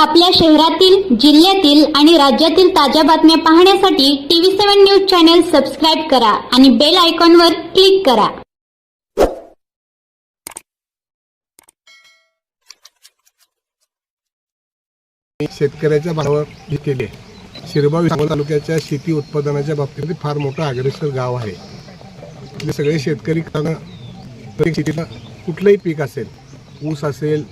आपल्या शहरातील जिल्ह्यातील आणि राज्यातील ताज्या बातम्या पाहण्यासाठी TV seven news channel subscribe करा आणि बेल आयकॉनवर क्लिक करा. शेतकऱ्याच्या भावावर केले. शिरबाव तालुक्याच्या शेती उत्पादनाच्या बाबतीत फार मोठं अग्रेसर गाव आहे. इथले सगळे शेतकरी शेतीला कुठलंही पीक असेल ऊस असेल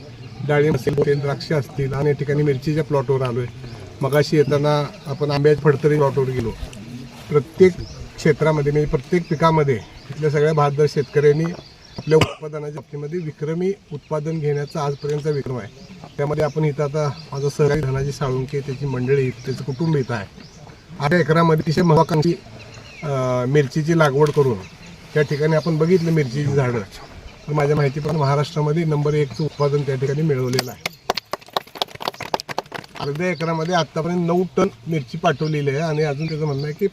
डाळिंब असेल द्राक्ष असतील आणि या ठिकाणी मिरचीच्या प्लॉटवर आलो आहे मगाशी येताना आपण आंब्याच्या फडतरी प्लॉटवर गेलो. प्रत्येक क्षेत्रामध्ये म्हणजे प्रत्येक पिकामध्ये इथल्या सगळ्या बहादर शेतकऱ्यांनी आपल्या उत्पादनाच्या बाबतीमध्ये विक्रमी उत्पादन घेण्याचा आजपर्यंतचा विक्रम आहे. त्यामध्ये आपण इथं आता माझा सहकारी धनाजी साळुंके त्याची मंडळी त्याचं कुटुंब इथं आहे. आठ एकरामध्ये अतिशय महत्वाकांक्षी मिरचीची लागवड करून त्या ठिकाणी आपण बघितलं मिरचीची झाडं. तर माझ्या माहितीप्रमाणे महाराष्ट्रामध्ये नंबर एकचं उत्पादन त्या ठिकाणी मिळवलेलं आहे. अर्ध्या एकरामध्ये आत्तापर्यंत नऊ टन मिरची पाठवलेली आहे आणि अजून त्याचं म्हणणं आहे की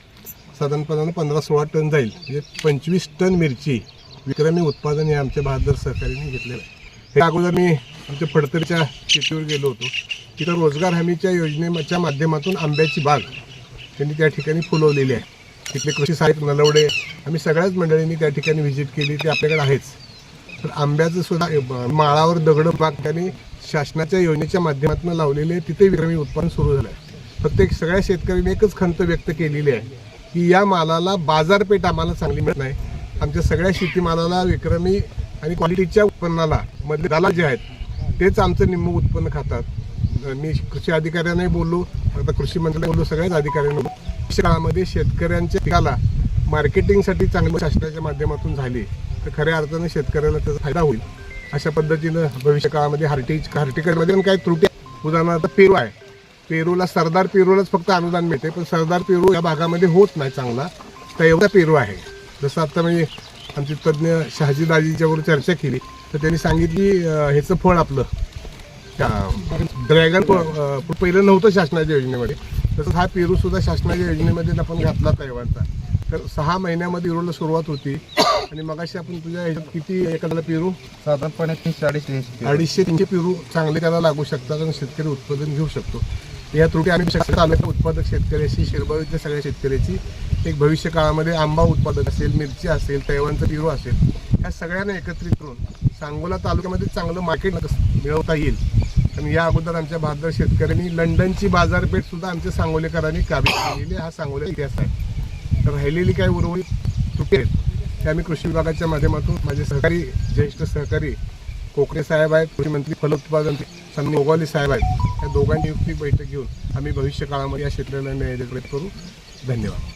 साधारणपणाने पंधरा सोळा टन जाईल. म्हणजे पंचवीस टन मिरची विक्रमी उत्पादन हे आमच्या बहादर सहकारीने घेतलेलं आहे. हे अगोदर मी आमच्या फडतरीच्या शेतीवर गेलो होतो. तिथं रोजगार हमीच्या योजनेच्या माध्यमातून आंब्याची बाग त्यांनी त्या ठिकाणी फुलवलेली आहे. तिथले कृषी साहेब नलवडे आम्ही सगळ्याच मंडळींनी त्या ठिकाणी व्हिजिट केली. ते आपल्याकडे आहेच. तर आंब्याचं सुद्धा माळावर दगड बाग त्यांनी शासनाच्या योजनेच्या माध्यमातून लावलेले आहे. तिथे विक्रमी उत्पादन सुरू झालं आहे प्रत्येक सगळ्या शेतकऱ्यांनी एकच खंत व्यक्त केलेली आहे की या मालाला बाजारपेठ आम्हाला चांगली मिळत नाही आमच्या सगळ्या शेतीमालाला विक्रमी आणि क्वालिटीच्या उत्पन्नाला मधले दाला जे आहेत तेच आमचं निम्म उत्पन्न खातात मी कृषी अधिकाऱ्यांनाही बोललो आता कृषी मंत्र्यांना बोललो सगळ्याच अधिकाऱ्यांना बोललो. काळामध्ये शेतकऱ्यांच्या पिकाला मार्केटिंगसाठी चांगलं शासनाच्या माध्यमातून झाली तर खऱ्या अर्थानं शेतकऱ्याला त्याचा फायदा होईल. अशा पद्धतीनं भविष्य काळामध्ये हार्टिज हार्टिकलमध्ये पण काही त्रुटी आहे. उदाहरणार्थ पेरू आहे. पेरूला सरदार पेरूलाच फक्त अनुदान मिळते पण सरदार पेरू या भागामध्ये होत नाही चांगला. तर एवढा पेरू आहे. जसं आता म्हणजे आमचे तज्ज्ञ शहाजी दाजीच्यावर चर्चा केली तर त्यांनी सांगितली ह्याचं फळ आपलं. ड्रॅगन पहिलं नव्हतं शासनाच्या योजनेमध्ये. तसंच हा पेरूसुद्धा शासनाच्या योजनेमध्ये आपण घातला तैवानचा तर सहा महिन्यामध्ये पेरूला सुरुवात होती. आणि मगाशी आपण तुझ्या ह्याच्यात किती एखाद्याला पेरू? साधारणपणे तीनशे अडीचशे तीनशे अडीचशे तीनशे पेरू चांगले त्याला लागू शकतात आणि शेतकरी उत्पादन घेऊ शकतो. या त्रुटी आम्ही शकतो तालुका उत्पादक शेतकऱ्याची शिरबावीतल्या सगळ्या शेतकऱ्याची एक भविष्य काळामध्ये आंबा उत्पादक असेल मिरची असेल तैवानचं पेरू असेल या सगळ्यांना एकत्रित करून सांगोला तालुक्यामध्ये चांगलं मार्केट मिळवता येईल. आणि या अगोदर आमच्या बहादर शेतकऱ्यांनी लंडनची बाजारपेठ सुद्धा आमच्या सांगोलेकरांनी काबीज केलेली हा सांगोला इतिहास आहे. तर राहिलेली काही उर्वरित त्रुटी आहेत? त्या आम्ही कृषी विभागाच्या माध्यमातून माझे सहकारी ज्येष्ठ सहकारी कोकणे साहेब आहेत कृषी मंत्री फलोत्पादन सन्नी ओगावले साहेब आहेत. या दोघांची युक्ती बैठक घेऊन आम्ही भविष्य काळामध्ये या क्षेत्राला न्याय करू. धन्यवाद.